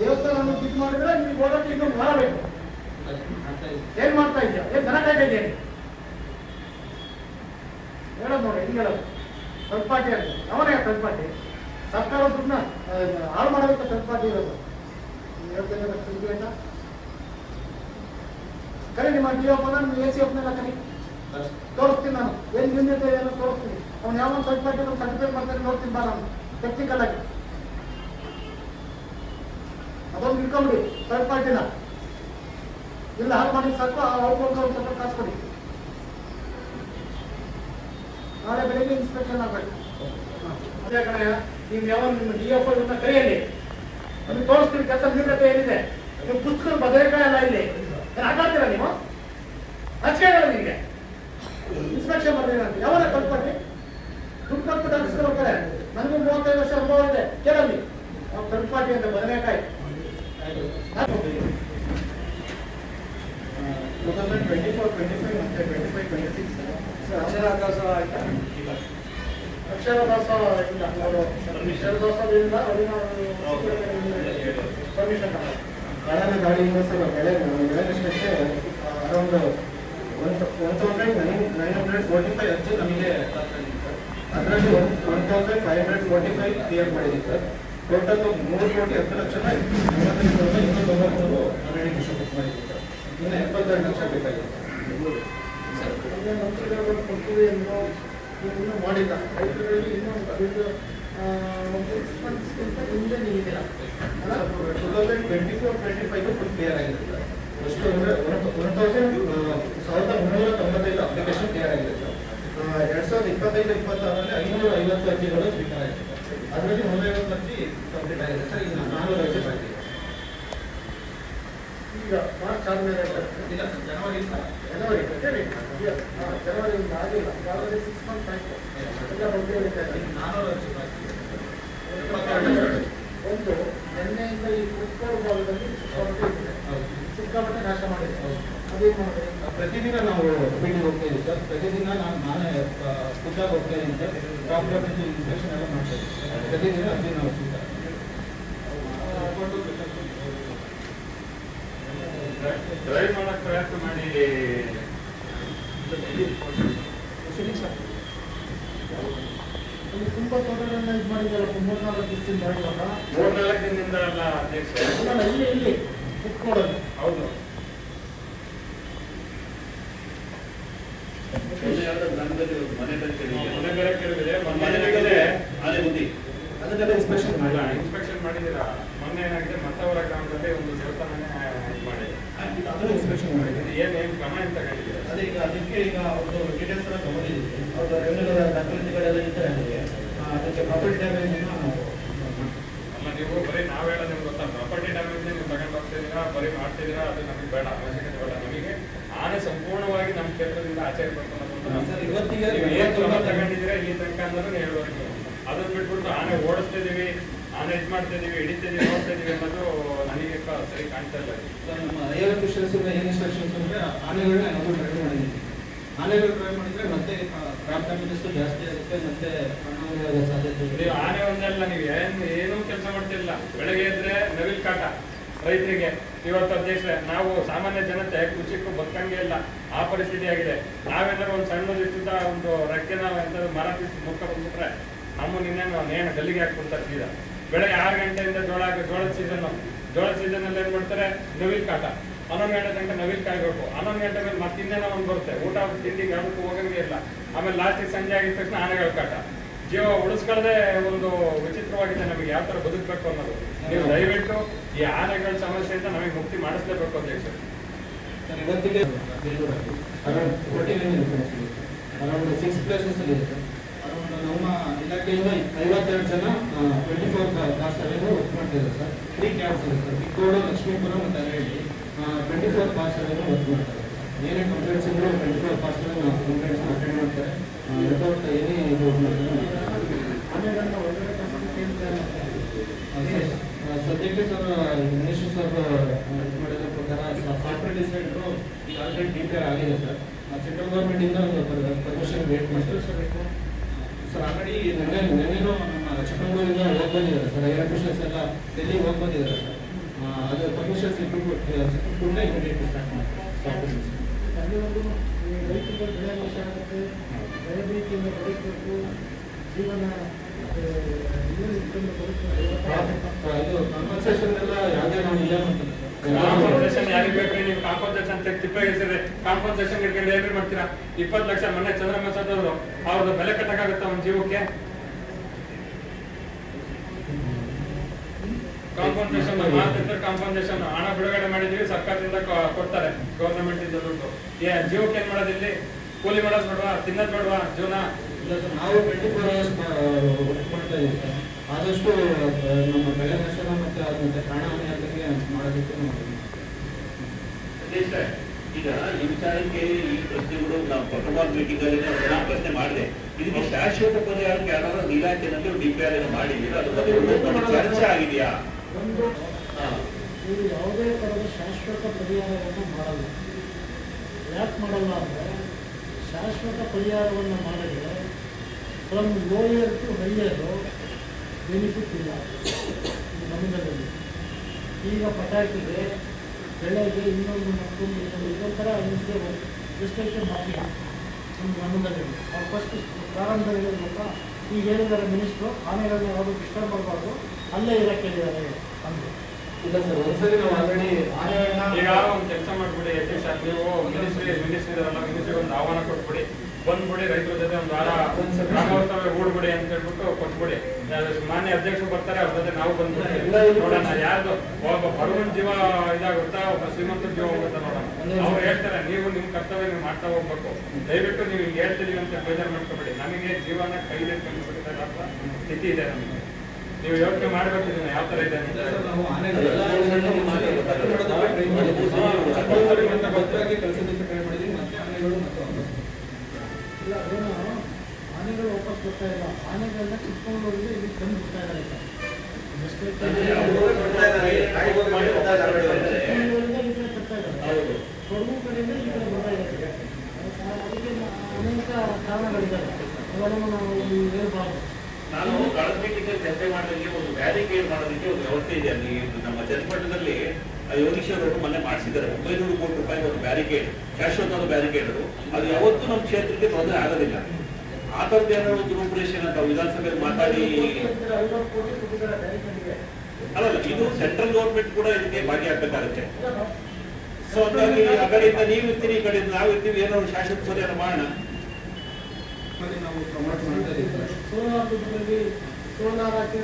ದೇವಸ್ಥಾನ ಇದು ಮಾಡಿದ್ರೆ ನಿಮ್ಗೆ ಹೋಗೋಕೆ ಇನ್ನೊಂದು ವಾರ ಬೇಕು. ಏನ್ ಮಾಡ್ತಾ ಇದ್ಯಾ ಏನ್ ಜನ ಕಾಯ್ತಾ ಇದೆಯಾ? ಹೇಳೋದು ನೋಡಿ, ಹಿಂಗೆ ಹೇಳೋದು? ಥರ್ಡ್ ಪಾರ್ಟಿ ಅಂತ ಅವನೇ ಥರ್ಡ್ ಪಾರ್ಟಿ ಸರ್ಕಾರ ದುಡ್ಡನ್ನ ಹಾಳು ಮಾಡೋದಕ್ಕೆ ಥರ್ಡ್ ಪಾರ್ಟಿ ಇರೋದು ಹೇಳ್ತೀನಿ ಆಯ್ತಾ? ಕರಿ ನಿಮ್ಮ ಡಿ ಎಫ್ ನಿಮ್ಮ ಎ ಸಿ ಎಫ್ನೆಲ್ಲ ಕರಿ ತೋರಿಸ್ತೀನಿ ನಾನು. ಏನ್ ನಿಂದಿದೆ ಏನೋ ತೋರಿಸ್ತೀನಿ. ಅವ್ನು ಯಾವ ಥರ್ಡ್ ಪಾರ್ಟಿ ಸರ್ಟಿಫಿಕೇಟ್ ಮಾಡ್ತಾರೆ ನೋಡ್ತೀನಿ ಬಾ ನಾನು. ಟೆಕ್ನಿಕಲ್ ಆಗಿ. ಅದೊಂದು ಇಟ್ಕೊಂಬಿಡಿ ಥರ್ಡ್ ಪಾರ್ಟಿನ. ಇಲ್ಲ ಹಾಗೆ ಮಾಡಿ ಸಾಕು ಅವ್ರಿಗೆ ಒಂದು ಸ್ವಲ್ಪ ಕಾಸು ಕೊಡಿ ನಾಳೆ ಬೆಳಿಗ್ಗೆ ಇನ್ಸ್ಪೆಕ್ಷನ್ ಆಗಬೇಕು ಅದೇ ಕಡೆ ನೀವು ಯಾವ ನಿಮ್ಮ ಡಿ ಎಫ್ ಐ ಕರೆಯಲ್ಲಿ ನಮಗೆ ತೋರಿಸ್ತೀನಿ ಕೆಲಸ ನ್ಯೂನತೆ ಏನಿದೆ. ನೀವು ಪುಸ್ತಕದ ಬದನೆಕಾಯಿ ಎಲ್ಲ ಇಲ್ಲಿ ಆಟಾಡ್ತೀರಾ ನೀವು? ಹಚ್ಕೇಳ ನಿಮಗೆ? ಇನ್ಸ್ಪೆಕ್ಷನ್ ಮಾಡಿದ್ರೆ ಅಂತ. ಯಾವಾಗ ಕಲ್ಪಟ್ಟೆ ದುಡ್ಡು ಕೊಟ್ಟು ಹೋಗ್ತಾರೆ ನನಗೂ ಮೂವತ್ತೈದು ವರ್ಷ ಅನುಭವ ಇದೆ. ಕೇಳಲ್ಲಿ. ನಾವು ಥರ್ಡ್ ಪಾರ್ಟಿ ಅಂತ ಬದನೆಕಾಯಿ. Two thousand twenty four twenty five ಮತ್ತು ಟ್ವೆಂಟಿ ಫೈವ್ ಟ್ವೆಂಟಿ ಸಿಕ್ಸ್ ಅಕ್ಷರಾಭ್ಯಾಸ ಆಯ್ತಾ ಇಲ್ಲ ಅವರು ಗಾಡಿಯಿಂದ ಸರ್ ಬೆಳೆ ಬೆಳೆದಷ್ಟಕ್ಕೆ around one one nine nine hundred five ನಮಗೆ ಅದರಲ್ಲಿ one one thousand five hundred forty five clear ಮಾಡಿದ್ದೀವಿ ಸರ್ ಟೋಟಲ್ ಮೂರು ಕೋಟಿ ಹತ್ತು ಲಕ್ಷ ಮೂವತ್ತೈದು ಸಾವಿರದ ಇನ್ನೂರ ತೊಂಬತ್ಮೂರು ಡಿಸ್ಟ್ರಿಬ್ಯೂಟ್ ಮಾಡಿದ್ದೀವಿ ಇನ್ನು ಎಪ್ಪತ್ತೆರಡು ಲಕ್ಷ ಬೇಕಾಗಿದೆ ಕೊಡ್ತೀವಿ ಅನ್ನೋ ಇನ್ನೂ ಮಾಡಿಲ್ಲ. ರೈತರಲ್ಲಿ ಇನ್ನೂ ಅದರಿಂದ ಒಂದು ಸಿಕ್ಸ್ ಮಂತ್ಸ್ಗಿಂತ ಹಿಂದೆ ಅಲ್ಲ two thousand twenty four twenty five full clear ಆಗಿದೆ ಸರ್ ಎಷ್ಟು ಅಂದರೆ ಒನ್ ತೌಸಂಡ್ ಸಾವಿರದ ಮುನ್ನೂರ ತೊಂಬತ್ತೈದು ಅಪ್ಲಿಕೇಶನ್ ಕ್ಲಿಯರ್ ಆಗಿದೆ ಸರ್ ಎರಡು ಸಾವಿರದ ಇಪ್ಪತ್ತೈದು ಇಪ್ಪತ್ತಾರರಲ್ಲಿ ಐನೂರ ಐವತ್ತು ಅರ್ಜಿಗಳು ಸ್ವೀಕಾರ ಆಗಿದೆ ಅದರಲ್ಲಿ ನೂರೈವತ್ತು ಅರ್ಜಿ ಕಂಪ್ಲೀಟ್ ಆಗಿದೆ. ಸರ್ ನಾನ್ನೂರು ಅರ್ಜಿ ಈಗ ಮಾರ್ಚ್ ಆದ್ಮೇಲೆ ಇಲ್ಲ ಸರ್ ಜನವರಿಯಿಂದ ಜನವರಿ ಜನವರಿ ಆಗಿಲ್ಲ. ಜನವರಿ ಸಿಕ್ಸ್ ಮಂತ್ಸ್ ಆಯ್ತು. ಎಲ್ಲ ಬಗ್ಗೆ ಹೇಳ್ತಾ ಇದ್ದಾರೆ. ನಾನ್ನೂರು ಅರ್ಜಿ ಬಾಕಿ ಇದೆ ಇಪ್ಪತ್ತೆರಡು ಒಂದು ನಿನ್ನೆಯಿಂದ ಈ ಕುಕ್ಕರ್ ಭಾಗದಲ್ಲಿ ಸಿಕ್ಕಾಪಟ್ಟೆ ಇದೆ. ಸಿಕ್ಕಾಪಟ್ಟೆ ನಾಶ ಮಾಡಿದೆ. ಅದೇನು ಮಾಡಿದೆ? ಪ್ರತಿದಿನ ನಾವು ಮೀಟಿಂಗ್ ಹೋಗ್ತಾ ಇದ್ದೀವಿ ಸರ್. ಪ್ರತಿದಿನ ನಾನು ನಾನೇ ಖುದ್ದಾಗಿ ಹೋಗ್ತಾ ಇದ್ದೀನಿ ಸರ್. ಪ್ರಾಪರ್ ಇನ್ಸ್ಪೆಕ್ಷನ್ ಎಲ್ಲ ಮಾಡ್ತಾ ಇದ್ದೀವಿ ಪ್ರತಿದಿನ ಅಲ್ಲಿ ನಾವು ಡ್ರೈವ್ ಪ್ರಯತ್ನ ಮಾಡಿ. ತುಂಬಾ ಇದು ಮಾಡಿದಾರೆ ಮೂರ್ನಾಲ್ಕು ದಿವಸದಿಂದ ಮೂರ್ನಾಲ್ಕು ದಿನದಿಂದ ಅಲ್ಲ ಅಧ್ಯಕ್ಷ ಇಲ್ಲಿ ಇಲ್ಲಿ. ಕುತ್ಕೊಳ್ಳೋದು ಹೌದು ಮನೆ ಬೇರೆ ಕೇಳಿದ್ರೆ ಮೊನ್ನೆ ಏನಾಗಿದೆ ಅದನ್ನೆಲ್ಲ ಇನ್ಸ್ಪೆಕ್ಷನ್ ಮಾಡಿ ಇನ್ಸ್ಪೆಕ್ಷನ್ ಮಾಡಿದ್ದೀರಾ ಮೊನ್ನೆ ಏನಾಗಿದೆ ಮತ್ತವರ ಗ್ರಾಮದಲ್ಲಿ ಒಂದು ದೇವಸ್ಥಾನನೇ ಇದು ಮಾಡಿ ಅದನ್ನು ಇನ್ಸ್ಪೆಕ್ಷನ್ ಮಾಡಿದ್ದೀನಿ ಏನ್ ಪ್ರಮಾಣ ಏನ್ ತಗೊಂಡಿದ್ದೀರಾ ಅದೇ ಈಗ ಅದಕ್ಕೆ ಈಗ ಒಂದು ಡೀಟೇಲ್ಸ್ ಎಲ್ಲ ತಗೊಂಡಿದ್ದೀವಿ ಅವ್ರದ್ದು ರೆವೆನ್ಯೂ ದಾಖಲಾತಿಗಳೆಲ್ಲ ಇದ್ದಾರೆ ನನಗೆ ಅದಕ್ಕೆ ಪ್ರಾಪರ್ಟಿ ಡ್ಯಾಮೇಜ್ ಅಲ್ಲ, ನೀವು ಬರೀ ನಾವ್ ಹೇಳೋದು ನಿಮ್ಗೆ ಗೊತ್ತಾ? ಪ್ರಾಪರ್ಟಿ ಡ್ಯಾಮೇಜ್ ನೀವು ತಗೊಂಡು ಹೋಗ್ತಿದ್ದೀರಾ, ಬರೀ ಮಾಡ್ತಿದ್ದೀರಾ, ಅದು ನಮಗೆ ಬೇಡ. ಅವಶ್ಯಕತೆ ಬೇಡ. ನಮಗೆ ಆನೆ ಸಂಪೂರ್ಣವಾಗಿ ನಮ್ಮ ಕ್ಷೇತ್ರದಿಂದ ಆಚರಣೆ ಬರ್ಕೊಂಡು ತಗೊಂಡಿದ್ದೀರಾ ಇಲ್ಲಿ ತನಕ ಅನ್ನೋದು ಹೇಳ್ಬೇಕು ಅದನ್ನ ಬಿಟ್ಬಿಟ್ಟು ಆನೆ ಓಡಿಸ್ತಾ ಇದೀವಿ ಆನೆ ಇದ್ ಮಾಡ್ತಾ ಇದೀವಿ ಹಿಡಿತಾ ಇದೀವಿ ನೋಡ್ತಾ ಇದೀವಿ ಅನ್ನೋದು ನನಗೆ ಸರಿ ಕಾಣ್ತಾ ಇಲ್ಲ. ನಮ್ಮ ಐಆರ್ ಅಫಿಷಿಯಲ್ಸ್ ಏನು ಇನ್ಸ್ಟ್ರಕ್ಷನ್ಸ್ ಅಂದರೆ ಆನೆಗಳನ್ನ ನಾವು ಡ್ರೈವ್ ಮಾಡಿದ್ದೀವಿ. ಆನೆಗಳು ಡ್ರೈವ್ ಮಾಡಿದ್ರೆ ಮತ್ತೆ ಕ್ರಾಪ್ ಡ್ಯಾಮೇಜಸ್ ಜಾಸ್ತಿ ಆಗುತ್ತೆ ಮತ್ತೆ ಅನಾಹುತ ಸಾಧ್ಯತೆ. ನೀವು ಆನೆ ಒಂದಲ್ಲ ನೀವು ಏನು ಏನೂ ಕೆಲಸ ಮಾಡ್ತಿಲ್ಲ. ಬೆಳಗ್ಗೆ ಎದ್ರೆ ನವಿಲ್ ಕಾಟ. ರೈತರಿಗೆ ಇವತ್ತು ಅಧ್ಯಕ್ಷ ನಾವು ಸಾಮಾನ್ಯ ಜನತೆ ಕೃಷಿಕ್ಕೂ ಬದುಕಂಗೆ ಇಲ್ಲ, ಆ ಪರಿಸ್ಥಿತಿ ಆಗಿದೆ. ನಾವೆಲ್ಲರೂ ಒಂದು ಸಣ್ಣ ಇಷ್ಟಿಂದ ಒಂದು ರೆಕ್ಕೆನ ಎಂತಾದ್ರು ಮರ ಬೀಸಿ ಮುಖ ಬಂದ್ಬಿಟ್ರೆ ನಮ್ಮ ನಿನ್ನೇನು ನೇಣ ಗಲ್ಲಿಗೆ ಹಾಕ್ಬಿಡ್ತಾರೆ ಸೀದಾ. ಬೆಳಗ್ಗೆ ಆರು ಗಂಟೆಯಿಂದ ಜೋಳ ಜೋಳದ ಸೀಸನ್ ಜೋಳದ ಸೀಸನ್ ಅಲ್ಲಿ ಏನ್ ಮಾಡ್ತಾರೆ? ನವಿಲ್ ಕಾಟ. ಹನ್ನೊಂದು ಗಂಟೆ ತನಕ ನವಿಲ್ ಕಾಯ್ಬೇಕು. ಹನ್ನೊಂದು ಗಂಟೆ ಮೇಲೆ ಮತ್ತೆ ಇನ್ನೇನೋ ಒಂದು ಬರುತ್ತೆ. ಊಟ ತಿಂಡಿ ಯಾವುದಕ್ಕೂ ಹೋಗಂಗೆ ಇಲ್ಲ. ಆಮೇಲೆ ಲಾಸ್ಟಿಗೆ ಸಂಜೆ ಆಗಿದ ತಕ್ಷಣ ಆನೆಗಳ ಕಾಟ. ಜೀವ ಉಳಿಸ್ಕೊಳ್ಳದೆ ಒಂದು ವಿಚಿತ್ರವಾಗಿದೆ ನಮಗೆ ಯಾವ ತರ ಬದುಕಬೇಕು ಅನ್ನೋದು. ನೀವು ದಯವಿಟ್ಟು ಈ ಆನೆಗಳ ಸಮಸ್ಯೆಯಿಂದ ನಮಗೆ ಮುಕ್ತಿ ಮಾಡಿಸ್ಲೇಬೇಕು ಅಧ್ಯಕ್ಷ ಅರೌಂಡ್ ಸಿಕ್ಸ್ ಪ್ಲೇಸಸ್ ಇದೆ. ಅರೌಂಡ್ ನಮ್ಮ ಇಲಾಖೆಯಿಂದ ಐವತ್ತೆರಡು ಜನ ಟ್ವೆಂಟಿ ಫೋರ್ ಕಾಸ್ಟ್ ಅಲ್ಲಿ ವರ್ಕ್ ಮಾಡ್ತಿದ್ದಾರೆ ಸರ್. ತ್ರೀ ಕ್ಯಾಬ್ಸ್ ಇದೆ ಸರ್. ಬಿಕ್ಕೋಡು ಲಕ್ಷ್ಮೀಪುರ ಮತ್ತು ಅರಳಿ ಟ್ವೆಂಟಿ ಫೋರ್ ಕಾಸ್ಟ್ ಅಲ್ಲಿ ವರ್ಕ್ ಮಾಡ್ತಾರೆ ಏನೇ ಕಂಪ್ಲೇಂಟ್ಸ್ ಇದ್ರು ಟ್ವೆಂಟಿ ಫೋರ್ ಕಾಸ್ಟ್ ನಾವು ಕಂಪ್ಲೇಂಟ್ಸ್ ಅಟೆಂಡ್ ಮಾಡ್ತಾರೆ. ವಿತೌಟ್ ಏನೇ ಇದು. ಸದ್ಯಕ್ಕೆ ಸರ್ ಗಣೇಶ್ ಸರ್ ಇದು ಮಾಡಿದ ಪ್ರಕಾರ ಸಾಫ್ಟ್ವೇರ್ ಡಿಸೈನ್ರು ಈಗ ಆಲ್ರೆಡಿ ಡಿಕ್ಲೇರ್ ಆಗಿದೆ ಸರ್ ಸೆಂಟ್ರಲ್ ಗೌರ್ಮೆಂಟ್ ಇಂದ ಒಂದು ಪರ್ಮಿಷನ್ ವೇಟ್ ಮಾಡ್ತಾರೆ ಸರ್ ಸರ್ ಆಲ್ರೆಡಿ ನೆನ್ನೆ ನೆನ್ನೆನೂ ನಮ್ಮ ಚಿಕ್ಕಮಗಳೂರಿಂದ ಹೋಗಿ ಸರ್ ಅಫಿಷಿಯಲ್ಸ್ ಎಲ್ಲ ಡೆಲ್ಲಿಗೆ ಹೋಗಿ ಬಂದಿದ್ದಾರೆ ಸರ್ ಅದು ಪರ್ಮಿಷನ್ ಸಿಕ್ಕು ಕೂಡಲೇ ಇಮಿಡಿಯೇಟ್ ಸ್ಟಾರ್ಟ್ ಮಾಡ್ತೀವಿ ರೈತರಿಗೆ ಬೆಳೆ ಆಗುತ್ತೆ ಬೆಳೆ ರೀತಿಯಿಂದ ಬದುಕಬೇಕು ಜೀವನ ಕಾಂಪನ್ಸೇಷನ್ ಇಟ್ಕೊಂಡು ಏನ್ರಿ ಮಾಡ್ತೀರಾ? ಇಪ್ಪತ್ತು ಲಕ್ಷ ಮೊನ್ನೆ ಚಂದ್ರಮ್ಮ ಅವರು ಅವ್ರದ್ದು ಬೆಲೆ ಕಟ್ಟಕ್ಕಾಗತ್ತ ಒಂದ್ ಜೀವಕ್ಕೆ? ಕಾಂಪನ್ಸೇಷನ್ ಮಾತಿದ್ರೆ ಕಾಂಪನ್ಸೇಷನ್ ಹಣ ಬಿಡುಗಡೆ ಮಾಡಿದ್ವಿ ಸರ್ಕಾರದಿಂದ ಕೊಡ್ತಾರೆ ಗೌರ್ಮೆಂಟ್ ಇಂದ ದುಡ್ಡು. ಏ ಜೀವಕ್ಕೆ ಏನ್ ಮಾಡೋದಿಲ್ಲಿ ಕೂಲಿ ಮಾಡೋದ್ ಬೇಡವಾ? ತಿನ್ನೋದ್ ಬೇಡವಾ? ಜೀವನ? ಇಲ್ಲ ನಾವು ಟ್ವೆಂಟಿ ಫೋರ್ ಅವರ್ಸ್ ಮಾಡ್ತಾ ಇದ್ದೀವಿ ಆದಷ್ಟು ನಮ್ಮ ಬೆಳೆ ನಷ್ಟನ ಮತ್ತೆ ಅದಕ್ಕೆ ಮತ್ತೆ ಪ್ರಾಣಹಾನಿ ಆಗದಂಗೆ ಮಾಡೋದಕ್ಕೆ ಈಗ ಈ ವಿಚಾರಕ್ಕೆ ಈ ಪ್ರಶ್ನೆಗಳು ನಾವು ಪ್ರೋಟೋಕಾಲ್ ಮೀಟಿಂಗ್ ಅಲ್ಲಿ ನಾನು ಪ್ರಶ್ನೆ ಮಾಡಿದೆ. ಇದಕ್ಕೆ ಶಾಶ್ವತ ಪರಿಹಾರಕ್ಕೆ ಯಾರಾದ್ರೂ ಇಲಾಖೆನಲ್ಲಿ ಡಿ ಪಿ ಆರ್ ಮಾಡಿದ್ದೀರಾ? ಅದು ಬಗ್ಗೆ ಚರ್ಚೆ ಆಗಿದೆಯಾ? ಒಂದು ನೀವು ಯಾವುದೇ ಥರದ ಶಾಶ್ವತ ಪರಿಹಾರವನ್ನು ಮಾಡಲ್ಲ. ಯಾಕೆ ಮಾಡಲ್ಲ ಅಂದರೆ, ಶಾಶ್ವತ ಪರಿಹಾರವನ್ನು ಮಾಡಿದರೆ from lower to higher benefit ಇಲ್ಲ. ಈ ನಮೂನೆಯಲ್ಲಿ ಈಗ ಪಟಾಕಿಗೆ ಬೆಳೆಗೆ ಇನ್ನೊಂದು ಮತ್ತೊಂದು ಇನ್ನೊಂದು ಇದೊಂಥರ ಹಿಂಸೆ ಎಷ್ಟೈತೆ ಮಾಡಿ ಒಂದು ಗಮನದಲ್ಲಿ ಅವ್ರು ಫಸ್ಟ್ ಪ್ರಾರಂಭದಲ್ಲಿ ಈಗ ಹೇಳಿದ್ದಾರೆ ಮಿನಿಸ್ಟ್ರು ಆನೆಗಳನ್ನ ಯಾವುದು ಡಿಸ್ಟರ್ಬ್ ಮಾಡಬಾರ್ದು. ಅಲ್ಲೇ ಇರಕ್ಕೆ ಹೇಳಿದ್ದಾರೆ ಅಂದರು ಇಲ್ಲ ಸರ್ ಒಂದ್ಸರಿ ನಾವು ಆಲ್ರೆಡಿ ಈಗ ಒಂದ್ ಕೆಲಸ ಮಾಡ್ಬಿಡಿ ಯತೀಶ್ ಸರ್ ನೀವು ಮಿನಿಸ್ಟ್ರಿ ಮಿನಿಸ್ಟ್ರಿ ಇದಾರಲ್ಲ ಮಿನಿಸ್ಟ್ರಿ ಒಂದು ಆಹ್ವಾನ ಕೊಟ್ಬಿಡಿ. ಬಂದ್ಬಿಡಿ ರೈತರ ಜೊತೆ ಒಂದು ವಾರ ಗ್ರಾಮೋತ್ಸವ ಹೂಡ್ಬಿಡಿ ಅಂತ ಹೇಳ್ಬಿಟ್ಟು ಕೊಟ್ಬಿಡಿ. ಯಾರು ಮಾನ್ಯ ಅಧ್ಯಕ್ಷರು ಬರ್ತಾರೆ ಅವ್ರ ಜೊತೆ ನಾವು ಬಂದ್ಬಿಡ್ತೀವಿ. ನೋಡೋಣ ಯಾರ್ದು? ಒಬ್ಬ ಬಡವನ ಜೀವ ಇದಾಗುತ್ತಾ ಒಬ್ಬ ಶ್ರೀಮಂತ ಜೀವ ಹೋಗುತ್ತಾ ನೋಡೋಣ. ಅವ್ರು ಹೇಳ್ತಾರೆ ನೀವು ನಿಮ್ ಕರ್ತವ್ಯ ನೀವು ಮಾಡ್ತಾ ಹೋಗ್ಬೇಕು. ದಯವಿಟ್ಟು ನೀವು ಹೇಳ್ತೀರಿ ಹೇಳ್ತಿದೀವಿ ಅಂತ ಬೇಜಾರು ಮಾಡ್ಕೊಬೇಡಿ. ನಮಗೆ ಜೀವನ ಕೈಲಿ ಕಲಿಸ್ಬಿಟ್ಟಿದ್ದಾರೆ ಸ್ಥಿತಿ ಇದೆ ನಮಗೆ. ನೀವು ಯೋಚನೆ ಮಾಡ್ಬೇಕು ಯಾವ ತರ ಇದೆ. ಇಲ್ಲ ಏನು ಆನೆಗಳು ವಾಪಸ್ ಬರ್ತಾ ಇಲ್ಲ ಆನೆಗಳನ್ನ ಚಿಕ್ಕಮಗಳೂರಿಗೆ ಇಲ್ಲಿ ತಂದು ಬಿಡ್ತಾ ಇದ್ದಾರೆ. ಚಿಕ್ಕಮಗಳೂರಿಂದ ಕೊಡಗು ಕಡೆಯಿಂದ ಈ ಕಡೆ ಬರ್ತಾ ಇದ್ದಾರೆ ಅದಕ್ಕೆ ಅನೇಕ ಕಾರಣಗಳಿದ್ದಾರೆ ಅವೆಲ್ಲವೂ ನಾವು ಹೇಳ್ಬಾರ್ದು ನಾನು ಕಳೆದ ಮೀಟಿಂಗ್ ಚರ್ಚೆ ಮಾಡೋದಕ್ಕೆ ಒಂದು ಬ್ಯಾರಿಕೇಡ್ ಮಾಡೋದಕ್ಕೆ ಒಂದು ವ್ಯವಸ್ಥೆ ಇದೆ ಅಲ್ಲಿ. ನಮ್ಮ ಚನ್ನಪಟ್ಟಣದಲ್ಲಿ ಯೋಗೀಶ್ವರವರು ಮೊನ್ನೆ ಮಾಡಿಸಿದ್ದಾರೆ. ಒಂಬೈನೂರು ಕೋಟಿ ರೂಪಾಯಿ ಒಂದು ಬ್ಯಾರಿಕೇಡ್ ಶಾಶ್ವತ ಬ್ಯಾರಿಕೇಡ್ ಅದು. ಯಾವತ್ತೂ ನಮ್ಮ ಕ್ಷೇತ್ರಕ್ಕೆ ತೊಂದರೆ ಆಗೋದಿಲ್ಲ. ಆ ಥರದ್ದು ಏನಾದ್ರು ಒಂದು ರೂಪುರೇಷನ್ ಅಂತ ವಿಧಾನಸಭೆಯಲ್ಲಿ ಮಾತಾಡಿ ಅಲ್ಲ ಇದು ಸೆಂಟ್ರಲ್ ಗೌರ್ಮೆಂಟ್ ಕೂಡ ಇದಕ್ಕೆ ಭಾಗಿಯಾಗಬೇಕಾಗುತ್ತೆ. ಸೊ ಹಾಗಾಗಿ ಆ ಕಡೆಯಿಂದ ನೀವು ಇರ್ತೀರಿ, ಈ ಕಡೆಯಿಂದ ನಾವು ಇರ್ತೀವಿ ಏನೋ ಶಾಶ್ವತ ಪರಿಹಾರ ಮಾಡೋಣ ನಾವು ಪ್ರಮೋಟ್ ಮಾಡ್ತಾ ಇದ್ದೀವಿ. ಸೋಲಾರ್ ಸೋಲಾರ್ ಹಾಕಿ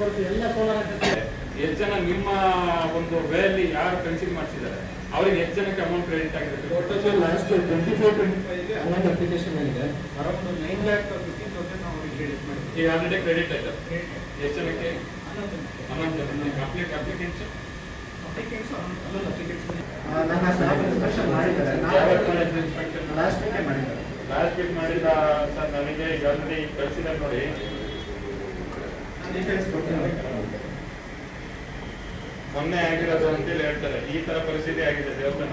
ಬರುತ್ತೆ ಎಲ್ಲ ಸೋಲಾರ್ ಹಾಕಿರ್ತಾರೆ. ಎಷ್ಟು ಜನ ನಿಮ್ಮ ಒಂದು ವೇಯಲ್ಲಿ ಯಾರು ಕನ್ಸಿಲ್ ಮಾಡಿಸಿದ್ದಾರೆ ಅವ್ರಿಗೆ ಎಷ್ಟು ಜನಕ್ಕೆ ಅಮೌಂಟ್ ಕ್ರೆಡಿಟ್ ಆಗಿದೆ? Total last twenty four twenty ಫೈವ್ಗೆ application ಇದೆ around nine lakh fifteen thousand ನಾವು ಅವ್ರಿಗೆ ಕ್ರೆಡಿಟ್ ಮಾಡಿ ಈಗ ಆಲ್ರೆಡಿ ಕ್ರೆಡಿಟ್ ಆಯ್ತು? ಎಷ್ಟು ಜನಕ್ಕೆ? ಹನ್ನೊಂದು ಜನಕ್ಕೆ. ಅಪ್ಲಿಕ್ ಅಪ್ಲಿಕೆಂಟ್ಸ್ ನನ್ನ ಸ್ಟಾಫ್ ಇನ್ಸ್ಪೆಕ್ಷನ್ ಮಾಡಿದ್ದಾರೆ. ಲಾಸ್ಟ್ ವೀಕೆ ಮಾಡಿದ್ದಾರೆ. ವೀಕ್ ಮಾಡಿದ ಸರ್ ನನಗೆ ಈಗ ಆಲ್ರೆಡಿ ಕಳಿಸಿದ್ದಾರೆ ನೋಡಿ ಮೊನ್ನೆ ಆಗಿರೋದು ಅಂತೇಳಿ ಹೇಳ್ತಾರೆ. ಈ ತರ ಪರಿಸ್ಥಿತಿ ಆಗಿದೆ ದೇವಸ್ಥಾನ.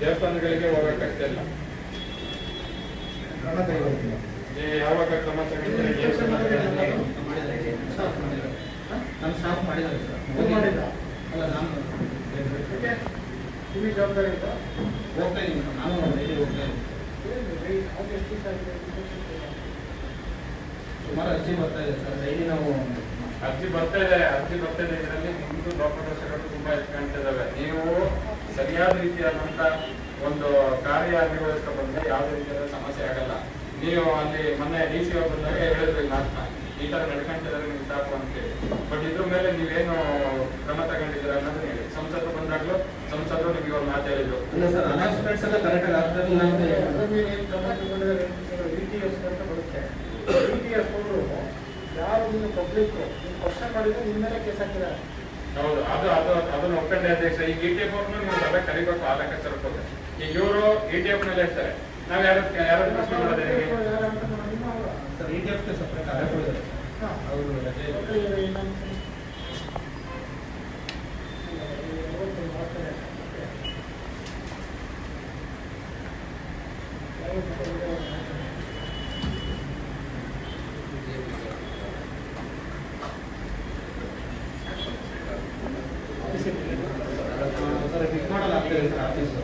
ದೇವಸ್ಥಾನಗಳಿಗೆ ಹೋಗಕ್ಕಾಗ್ತಾ ಇಲ್ಲ. ಯಾವಾಗ ಕ್ರಮ ತಗೊಂಡ್ರೆ ನಮ್ಮ ಸ್ಟಾಫ್ ಮಾಡಿದ್ದಾರೆ ಸರ್ ಅಲ್ಲ ನಾನು ನಿಮಗೆ ಜವಾಬ್ದಾರಿ ಅಂತ ಹೋಗ್ತಾ ಇದ್ದೀನಿ ನಾನು ಡೈಲಿ ಹೋಗ್ತಾ ಸುಮಾರು ಅರ್ಜಿ ಬರ್ತಾ ಇದೆ ಸರ್. ಡೈಲಿ ನಾವು ಅರ್ಜಿ ಬರ್ತಾ ಇದೆ. ಅರ್ಜಿ ಬರ್ತಾ ಇದೆ. ಇದರಲ್ಲಿ ನಿಮ್ದು ಲೋಪದೋಷಗಳು ತುಂಬಾ ಹೆಚ್ಚು ಕಾಣ್ತಾ ಇದಾವೆ ನೀವು ಸರಿಯಾದ ರೀತಿಯಾದಂತ ಒಂದು ಕಾರ್ಯ ನಿರ್ವಹಿಸ್ತಾ ಬಂದ್ರೆ ಯಾವುದೇ ರೀತಿಯಾದ ಸಮಸ್ಯೆ ಆಗಲ್ಲ. ನೀವು ಅಲ್ಲಿ ಮೊನ್ನೆ ಡಿ ಸಿ ಅವ್ರು ಬಂದಾಗ ಹೇಳಿದ್ರಿ ಈ ಮಾತನ್ನ ಈ ತರ ನಡ್ಕೊಂತಿದ್ದಾರೆ ನಿಮ್ಗೆ ಸಾಕು ಅಂತೇಳಿ ಬಟ್ ಇದ್ರ ಮೇಲೆ ನೀವೇನು ಕ್ರಮ ತಗೊಂಡಿದ್ದೀರ ಅನ್ನೋದನ್ನ ಹೇಳಿ ಸಂಸದರು ಬಂದಾಗ್ಲೂ ಸಂಸದರು ನಿಮಗೆ ಅವ್ರು ಮಾತು ಹೇಳಿದ್ರು ಇಲ್ಲ ಸರ್ ಅನೌನ್ಸ್ಮೆಂಟ್ಸ್ ಎಲ್ಲ ಕರೆಕ್ಟಾಗಿ ಆಗ್ತಾ ಇಲ್ಲ ಅಂತ ಅದರ ಹೇಳ್ತಾರೆ. ಮೇಲೆ ಏನು ಕ್ರಮ ತಗೊಂಡಿದ್ದಾರೆ ಇ ಟಿ ಎಸ್ ಅಂತ ಬರುತ್ತೆ. ಇ ಟಿ ಎಸ್ ಅವರು ಯಾರು ನೀನು ಪಬ್ಲಿಕ್ ನೀನು ಕ್ವಶನ್ ಮಾಡಿದ್ರೆ ನಿಮ್ಮ ಮೇಲೆ ಕೇಸ್ ಹಾಕಿದ್ದಾರೆ. ಹೌದು ಅದು ಅದು ಅದನ್ನ ಒಪ್ಕೊಂಡೆ ಅಧ್ಯಕ್ಷ. ಈಗ ಇ ಟಿ ಎಫ್ ಅವ್ರನ್ನ ನೀವು ಸಭೆ ಕರಿಬೇಕು ಆ ಲೆಕ್ಕಾಚಾರಕ್ಕೆ ಈಗ ಇವರು ಇ ಟಿ ಎಫ್ ಇರ್ತಾರೆ. ಹೇಳ್ತಾರೆ ನಾವು ಯಾರು ಯಾರು ಪ್ರಶ್ನೆ ಮಾಡೋದೇ ಸರ್ ಇ ಟಿ ಎಫ್ಗೆ ಸಪ್ರೇಟ್ ಅವರು ರಜೆ Gracias.